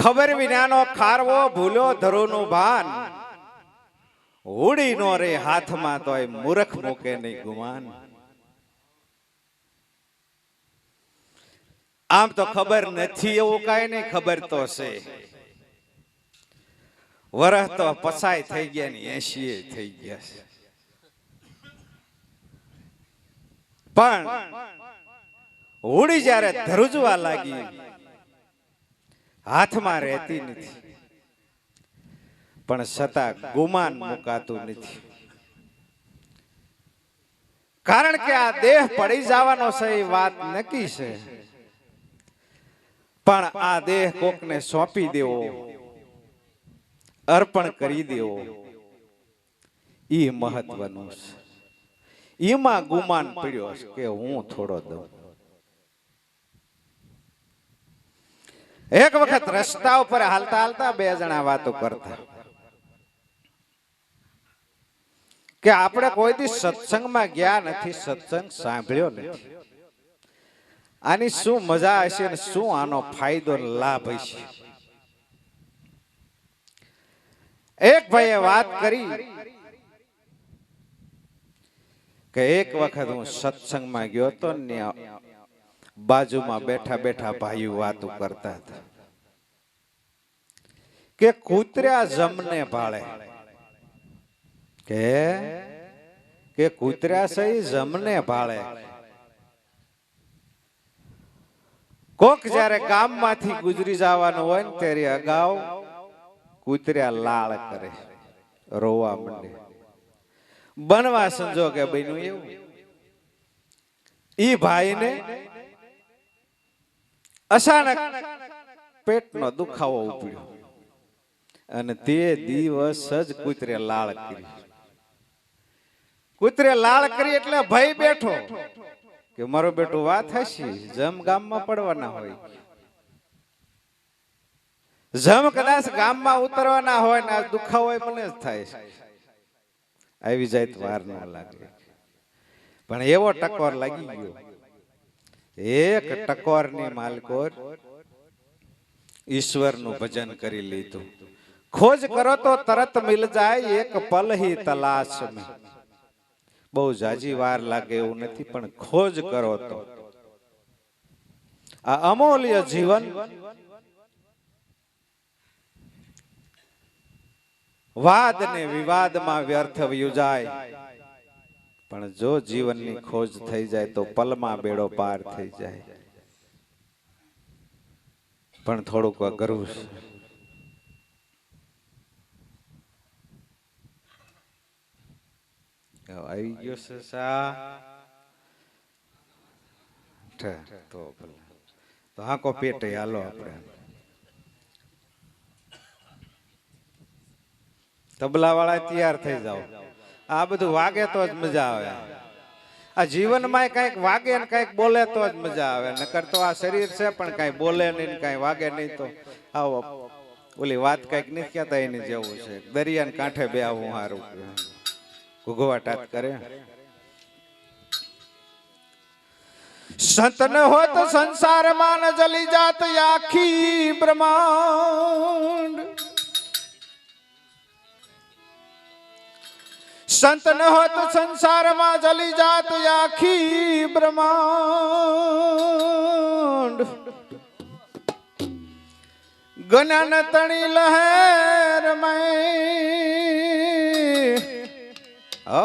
ખબર વિનાનો ખારવો ભૂલો ધરોનું ભાન. ઉડી નો રે હાથમાં તોય મૂર્ખ મૂકે નહીં ગુમાન. આમ તો ખબર નથી એવું કાંઈ નહીં, ખબર તો છે. વરહ તો પસાય થઈ ગયા ને એસી થઈ ગયા છે. પણ હોળી જ્યારે ધરુજવા લાગી હાથમાં રહેતી નથી. પણ છતાં ગુમાન મુકાતું નથી. કારણ કે આ દેહ પડી જવાનો છે એ વાત નક્કી છે. પણ આ દેહ કોકને સોંપી દેવો, અર્પણ કરી દેવો એ મહત્વનું છે. એમાં ગુમાન પડ્યો કે હું થોડો દઉં. એક વખત રસ્તા ઉપર હાલતા હાલતા બે જણા વાતો કરતા. કે આપણે કોઈ દી સત્સંગમાં ગયા નથી, સત્સંગ સાંભળ્યો નથી. આની શું મજા હશે અને શું આનો ફાયદો લાભ હશે? એક ભાઈએ વાત કરી કે એક વખત હું સત્સંગમાં ગયો તો ને બાજુમાં બેઠા બેઠા ભાઈઓ વાતો કરતા હતા. કે કૂતર્યા જમને ભાળે. કે? કે કૂતર્યા સહી જમને ભાળે. કોક જ્યારે ગામમાંથી ગુજરી જવાનું હોય ને ત્યારે અગાઉ કૂતર્યા લાળ કરે. રોવા માંડે. બનવા સંજોગે બન્યું એવું. ઈ ભાઈને અચાનક પેટનો દુખાવો ઉપડ્યો. અને તે દિવસ જ કૂતરે લાળ કરી. કૂતરે લાળ કરી એટલે ભય બેઠો કે મારો બેટો વાત હશે, જમ ગામમાં પડવાના હોય. જમ કદાચ ગામમાં ઉતરવાના હોય ને આ દુખાવો મને જ થાય આવી જાય તો વાર ના લાગે. પણ એવો ટકોર લાગી ગયો. એક ટકોરની માલકોર ઈશ્વરનું ભજન કરી લીધું. ખોજ કરો તો તરત મિલ જાય એક પલ હી તલાશ મે બહુ જાજી વાર લાગે એવું નથી પણ ખોજ કરો તો. આ અમૂલ્ય જીવન. વાદ ને વિવાદમાં વ્યર્થ વયું જાય પણ જો જીવનની ખોજ થઈ જાય તો પલમાં બેડો પાર થઈ જાય. પણ થોડુંક અઘરું છે. આવી ગયો છે સા. તો તો હાંકો પેટે હાલો આપણે. તબલા વાળા તૈયાર થઈ જાઓ. આ બધું વાગે તો જ મજા આવે. આ જીવનમાં કંઈક વાગે ને કંઈક બોલે તો જ મજા આવે. નકર તો આ શરીર છે, પણ કઈ બોલે નહીં કઈ વાગે નહીં તો આવો. ઓલી વાત કંઈક નથી કહેતા, એની જેવું છે. દરિયાને કાંઠે બે આવું સારું ઘુઘવાટાટ કરે. સંત ન હોત સંસારમાં જલી જાત આખી બ્રહ્માંડ. સંત ન હોત સંસારમાં જલી જાત આખી બ્રહ્માંડ. ગનન તણી લહેર ઓ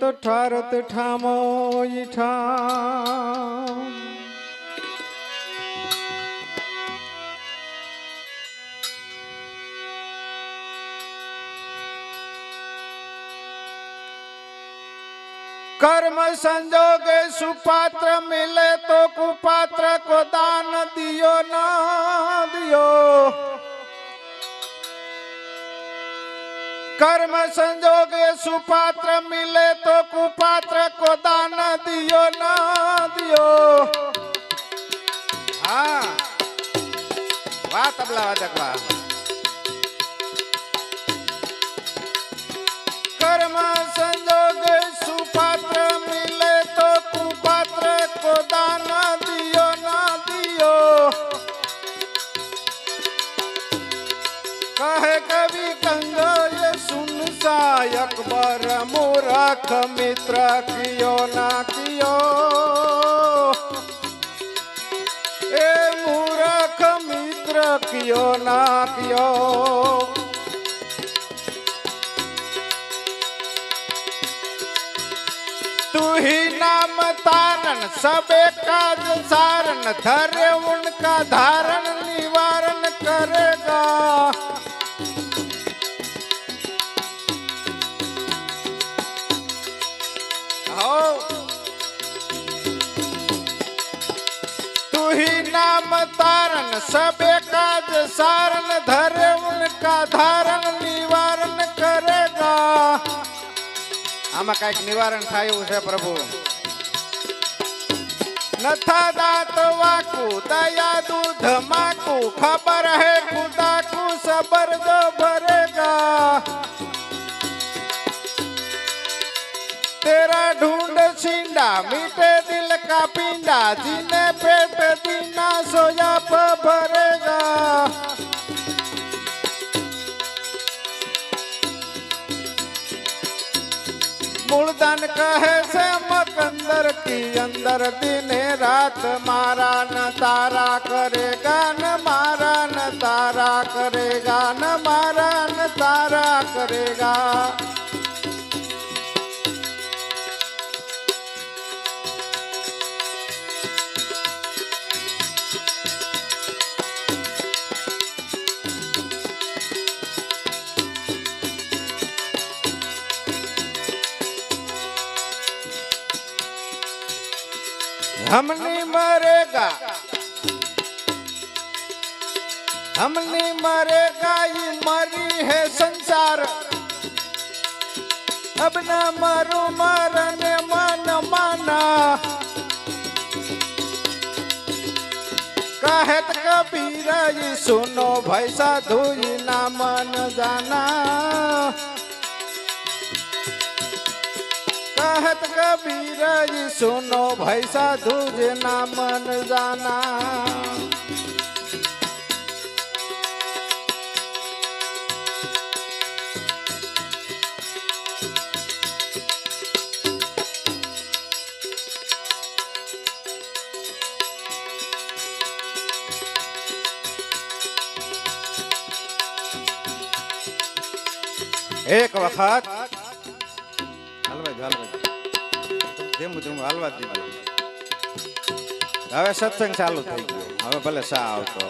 તો ઠારત ઠામો ઠામ. कर्म संजोग सुपात्र मिले तो कुपात्र को दान दियो ना दियो कर्म संजोग सुपात्र मिले तो कुपात्र को दान दियो ना दियो हाँ वाह तबला वादक वाह कर्म संजोग અકબર મૂરખ મિત્ર કિયો ના કિયો? એ મૂરખ મિત્ર કિયો ના કિયો? તુહી નામ તારણ સબે કાજ સારણ ધરે ઉનકા ધારણ નિવારણ કરેગા. नाम तारण सबे काज सारण धरे उनका धारण निवारण करेगा આમાં કઈક નિવારણ થાય એવું છે પ્રભુ નથા દાંત વાકુ દયા દૂધ માકુ ખબર હે ખુદા કુ સબર દો ભરેગા ढूंढ छिंडा मीठे दिल का पिंडा जिन्हें पेट बिना सोया भरेगा मुर्दन कहे से मकंदर की अंदर दिन रात मारा न तारा करेगा न मारा न तारा करेगा न मारा न तारा करेगा हम नहीं मरेगा हम नहीं मरेगा ये मरी है संसार अब ना मरो मरने मन माना कहत कबीर सुनो भाई साधु ना मन जाना कहत कबीर जी सुनो भाई साधु जे ना मन जाना એક વખત ધીમું હાલવા દીધું હવે સત્સંગ ચાલુ થઈ ગયો. હવે ભલે શા આવતો.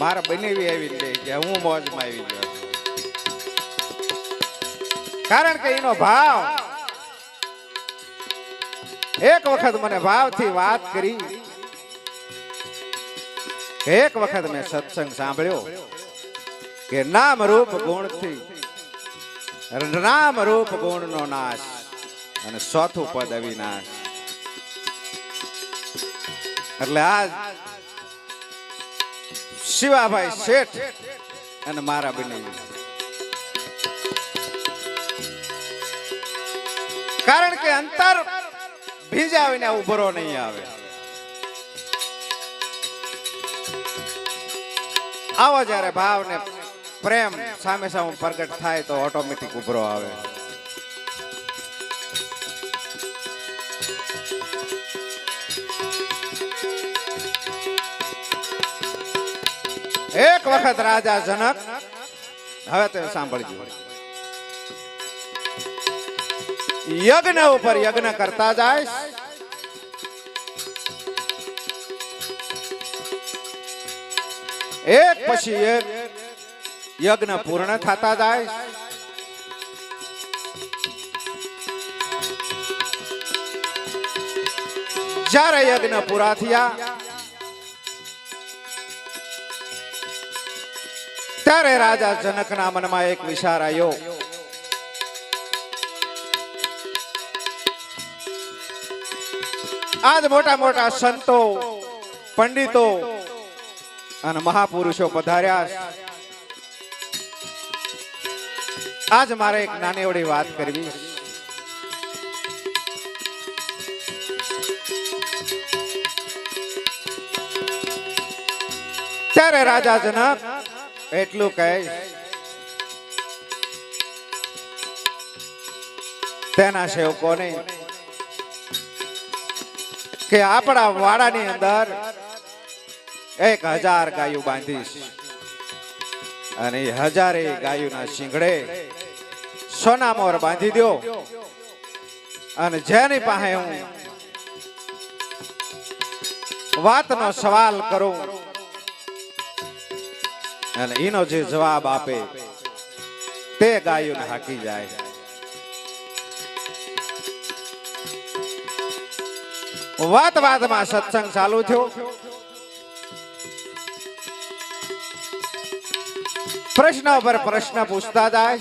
મારે બનેવી આવી દે કે હું મોજમાં આવી ગયો કારણ કે એનો ભાવ, એક વખત મને ભાવથી વાત કરી. એક વખત મેં સત્સંગ સાંભળ્યો કે નામ રૂપ ગુણથી, નામ રૂપ ગુણનો નાશ અને ચોથું પદ અવિનાશ. એટલે આજ શિવાભાઈ શેઠ અને મારા બની કારણ કે અંતર ભીજાવીને ઉભરો નહીં આવે. આવો જ્યારે ભાવ ને પ્રેમ સામે સામે પ્રગટ થાય તો ઓટોમેટિક ઉભરો આવે. એક વખત રાજા જનક. હવે તમે સાંભળજો. યજ્ઞ ઉપર યજ્ઞ કરતા જાય. એક પછી એક યજ્ઞ પૂર્ણ થતા જાય. જ્યારે યજ્ઞ પૂરા થયા ત્યારે રાજા જનકના મનમાં એક વિચાર આવ્યો આજ મોટા મોટા સંતો, પંડિતો અને મહાપુરુષો પધાર્યા આજ મારે એક નાની એવડી વાત કરવી. ત્યારે રાજા જનક એટલું કહે તેના સેવકોને કે આપણા વાડાની અંદર એક હજાર ગાયો બાંધીશ અને હજારે ગાયોના શિંગડે સોના મોર બાંધી દો અને જેની પાસે હું વાતનો સવાલ કરું અને એનો જે જવાબ આપે તે ગાયોને હાકી જાય. વાત વાતમાં સત્સંગ ચાલુ થયો. પ્રશ્ન પર પ્રશ્ન પૂછતા જાય.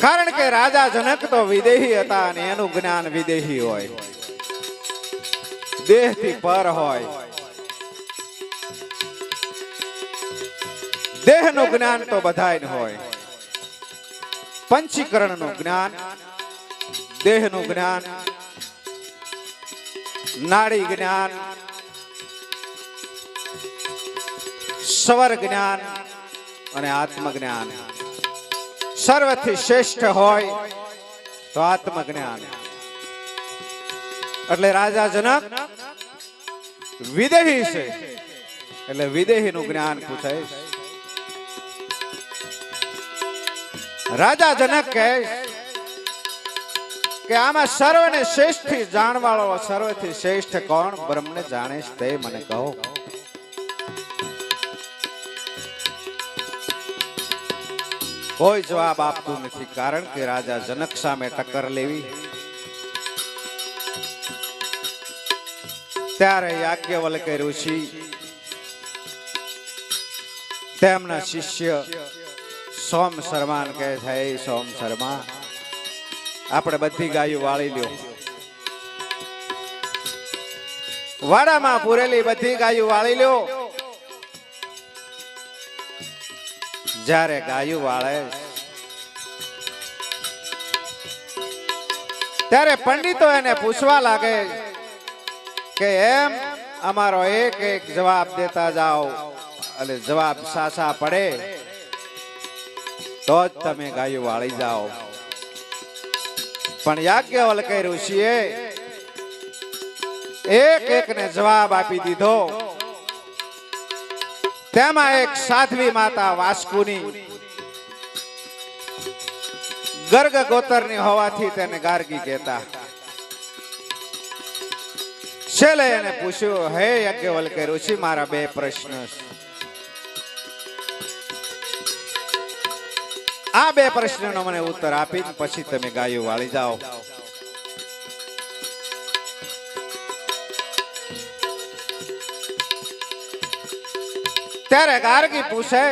કારણ કે રાજા જનક તો વિદેહી હતા અને એનું જ્ઞાન વિદેહી હોય. દેહથી પર હોય. દેહનું જ્ઞાન તો બધાય હોય. પંચીકરણનું જ્ઞાન, દેહનું જ્ઞાન, નાડી જ્ઞાન, સ્વર જ્ઞાન અને આત્મ જ્ઞાન સર્વથી શ્રેષ્ઠ હોય તો આત્મ જ્ઞાન એટલે રાજા જનક વિદેહી છે. એટલે વિદેહીનું જ્ઞાન પૂછાય. રાજા જનક કહે કે આમાં સર્વને શ્રેષ્ઠ જાણવાળો, સર્વથી શ્રેષ્ઠ કોણ? બ્રહ્મને જાણે તે મને કહો. કોઈ જવાબ આપતું નથી, કારણ કે રાજા જનક સામે ટક્કર લેવી. ત્યારે યાજ્ઞવલ્કે ઋષિ તેમના શિષ્ય સોમ શર્માન કહે છે એ સોમ શર્મા, આપણે બધી ગાયો વાળી લ્યો. વાડામાં પૂરેલી બધી ગાયો વાળી લ્યો. જ્યારે ગાયું વાળે ત્યારે પંડિતો એને પૂછવા લાગે કે, એમ અમારો એક એક જવાબ દેતા જાઓ. અને જવાબ સાસા પડે. તો જ તમે ગાયું વાળી જાઓ. પણ યાજ્ઞવલ્કે ઋષિએ એક ને જવાબ આપી દીધો. તેમાં એક સાધ્વી માતા વાસ્કુની. ગર્ગ ગોતરની હોવાથી તેને ગાર્ગી કહેતા. છેલ્લે એને પૂછ્યું, હે યજ્ઞવલ્કે ઋષિ મારા બે પ્રશ્ન? છે. આ બે પ્રશ્નનો મને ઉત્તર આપી પછી તમે ગાયો વાળી જાઓ. ત્યારે ગાર્ગી પૂછે,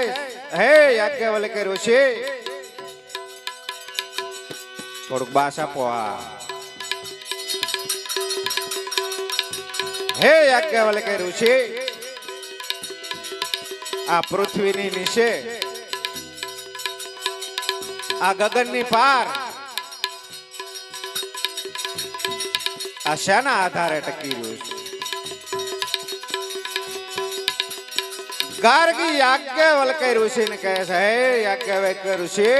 હે યાજ્ઞવલ્કે ઋષિ? થોડુંક બાસ આપો આ. હે યાજ્ઞવલ્કે ઋષિ? આ પૃથ્વીની નીચે આ ગગનની પાર. આ શાના આધારે ટકી રહ્યું છે. ગાર્ગી ઋષિ ને કહે છે, હે યાજ્ઞવલ્કે ઋષિ,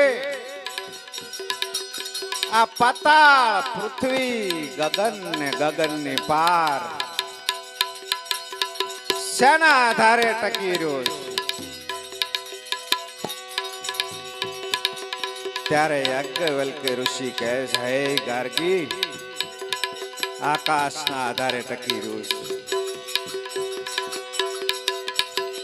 આ પાતાળ પૃથ્વી ગગન ને ગગનની પાર. શેના આધારે ટકી રહ્યો છે. ત્યારે યાજ્ઞવલ્કે ઋષિ કહે છે હે ગાર્ગી, આકાશના આધારે ટકી રહ્યું છે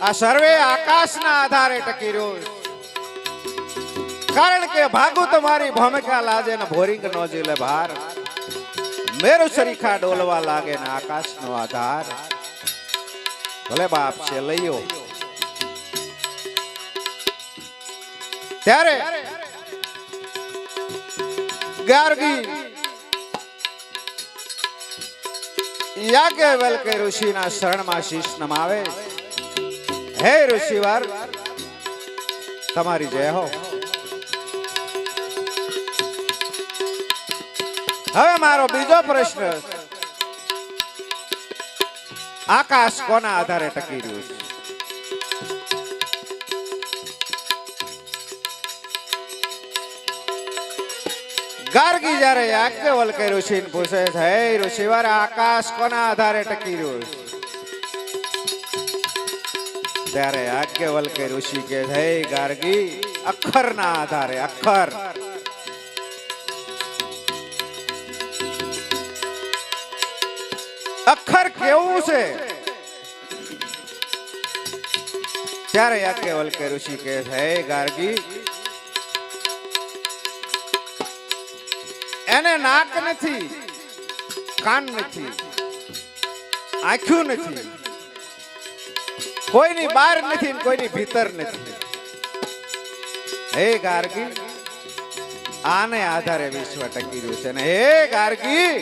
આ સર્વે આકાશના આધારે ટકી રહ્યું છે કારણ કે ભાગુ તમારી ભૂમિકા લાજે ને ભોરિંગ નો જીલે ભાર. મેરુ સરીખા ડોલવા લાગે ને આકાશનો આધાર. ભલે બાપ છે લઈયો. ત્યારે ગાર્ગી યાજ્ઞવલ્કે ઋષિના શરણમાં શીશ નમાવે. હે ઋષિવાર, તમારી જય હો. હવે મારો બીજો પ્રશ્ન. આકાશ કોના આધારે ટકી રહ્યું છે? ગાર્ગી જ્યારે યાજ્ઞવલ્કે ઋષિને પૂછે છે હે ઋષિવાર આકાશ કોના આધારે ટકી રહ્યું છે ત્યારે યાજ્ઞવલ્કે ઋષિ કે હે ગાર્ગી અક્ષરના આધારે અક્ષર અક્ષર કેવું છે ત્યારે યાજ્ઞવલ્કે ઋષિ કે હે ગાર્ગી એને નાક નથી, કાન નથી આંખ્યું નથી, કોઈની બહાર નથી કોઈની ભીતર નથી. હે ગાર્ગી, આને આધારે વિશ્વ ટકી રહ્યું છે હે ગાર્ગી,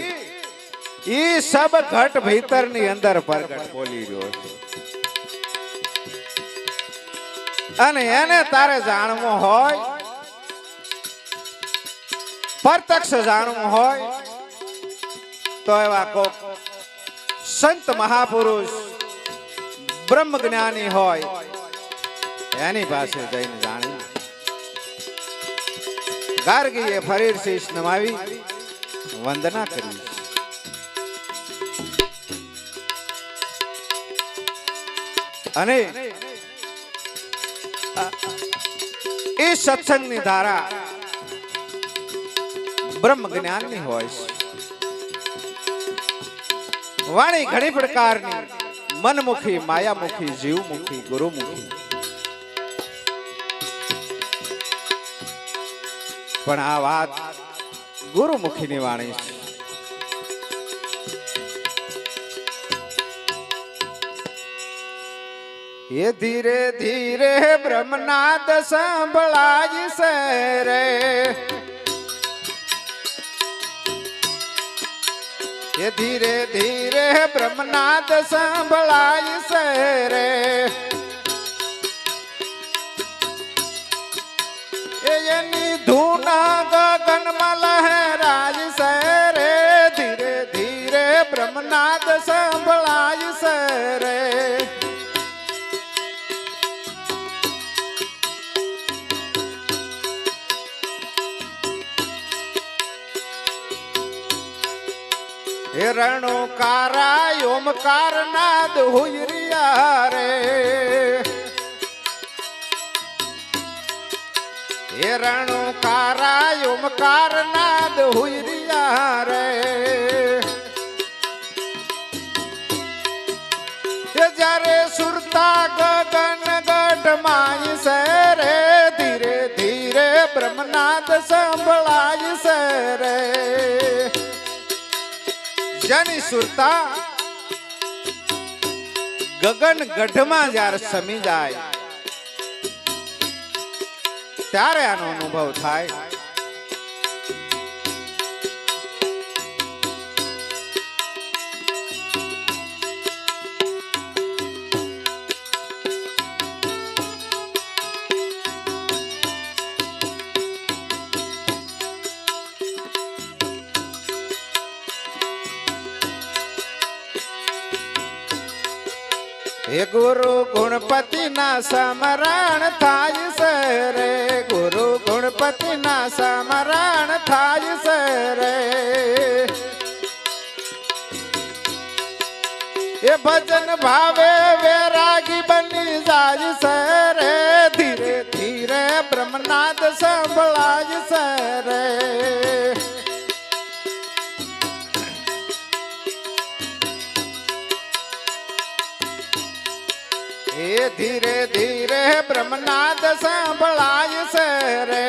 ઈ સબ ઘટ ભીતરની અંદર પ્રગટ બોલી રહ્યો છે. અને એને તારે જાણવું હોય પ્રત્યક્ષ જાણવું હોય, તો એવા કોક સંત મહાપુરુષ બ્રહ્મ જ્ઞાની હોય, એની પાસે જઈને જાણી ગાર્ગીએ ફરીર શીશ નમાવી, વંદના કરી. અને એ સત્સંગની ધારા બ્રહ્મ જ્ઞાનની હોય છે. વાણી ઘણી પ્રકારની, મનમુખી, માયામુખી, જીવમુખી, ગુરુમુખી. પણ આ વાત ગુરુમુખીની વાણી છે. એ ધીરે ધીરે બ્રહ્મનાદ સંભળાય છે રે. એ ધીરે ધીરે બ્રહ્મનાદ સંભળાય છે રે. એની ધૂના ગગનમાં લહેરાય છે રે. ધીરે ધીરે બ્રહ્મનાદ સંભળાય છે રે. હે રણુકારા ઓમકાર નાદ હુયરિયા રે. હેરણો રણુકારા ઓમકાર નાદ હુયરિયા રે. જ્યારે સુરતા ગગન ગઢ માય સે રે ધીરે ધીરે બ્રહ્મનાદ સંભળાય સે રે જેની સુરતા. ગગન ગઢમાં જ્યારે સમી જાય ત્યારે આનો અનુભવ થાય. હે ગુરુ ગુણપતિ ના સમરણ થાય છે રે. ગુરુ ગુણપતિ ના સમરણ થાય છે રે. એ ભજન ભાવે વેરાગી બની જાય છે રે. ધીરે ધીરે બ્રહ્મનાદ સંભળાય છે ધીરે ધીરે બ્રહ્મનાદ સાંભળાય છે રે.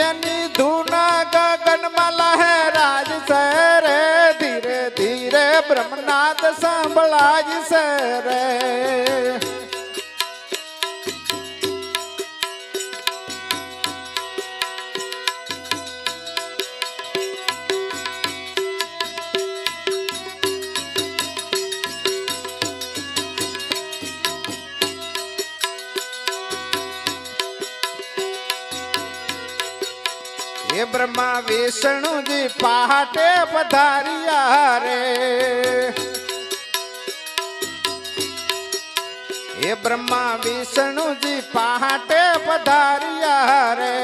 એની ધૂના ગગનમાં લહેરાજ છે રે. ધીરે ધીરે બ્રહ્મનાદ સાંભળાય છે રે. એ બ્રહ્મા વિષ્ણુજી પહાટે પધાર્યા રે એ બ્રહ્મા વિષ્ણુજી પહાટે પધાર્યા રે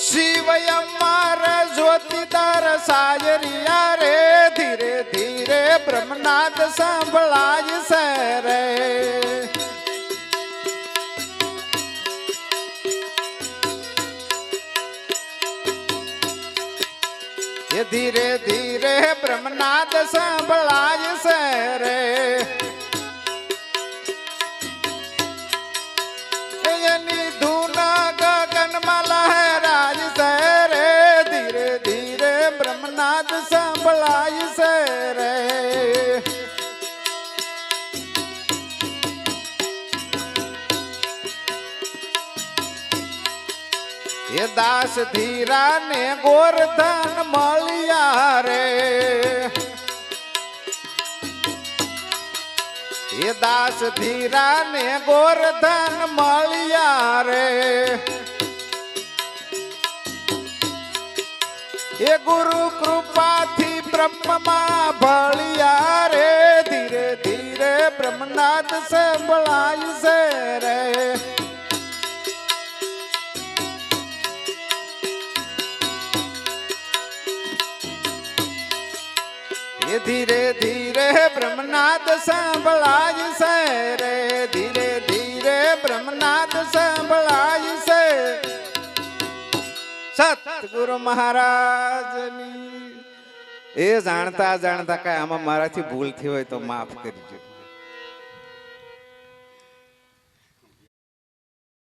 શિવ અમાર જ્યોતિદાર સાયરિયા રે ધીરે ધીરે બ્રહ્મનાદ સંભળાય છે ધીરે ધીરે બ્રહ્મનાદ સંભળાય છે રે. દાસ ધીરા ને ગોરધન મળ્યા રે. એ દાસ ધીરા ને ગોરધન મળ્યા રે. એ ગુરુ કૃપાથી બ્રહ્મમાં ભળ્યા રે. ધીરે ધીરે બ્રહ્મનાથ સંભળાય છે રે. ધીરે ધીરે બ્રહ્મનાદ સાંભળાય છે રે. ધીરે ધીરે બ્રહ્મનાદ સાંભળાય છે. સતગુરુ મહારાજની. એ જાણતા જાણતા કઈ આમાં મારાથી ભૂલ થઈ હોય તો માફ કરજો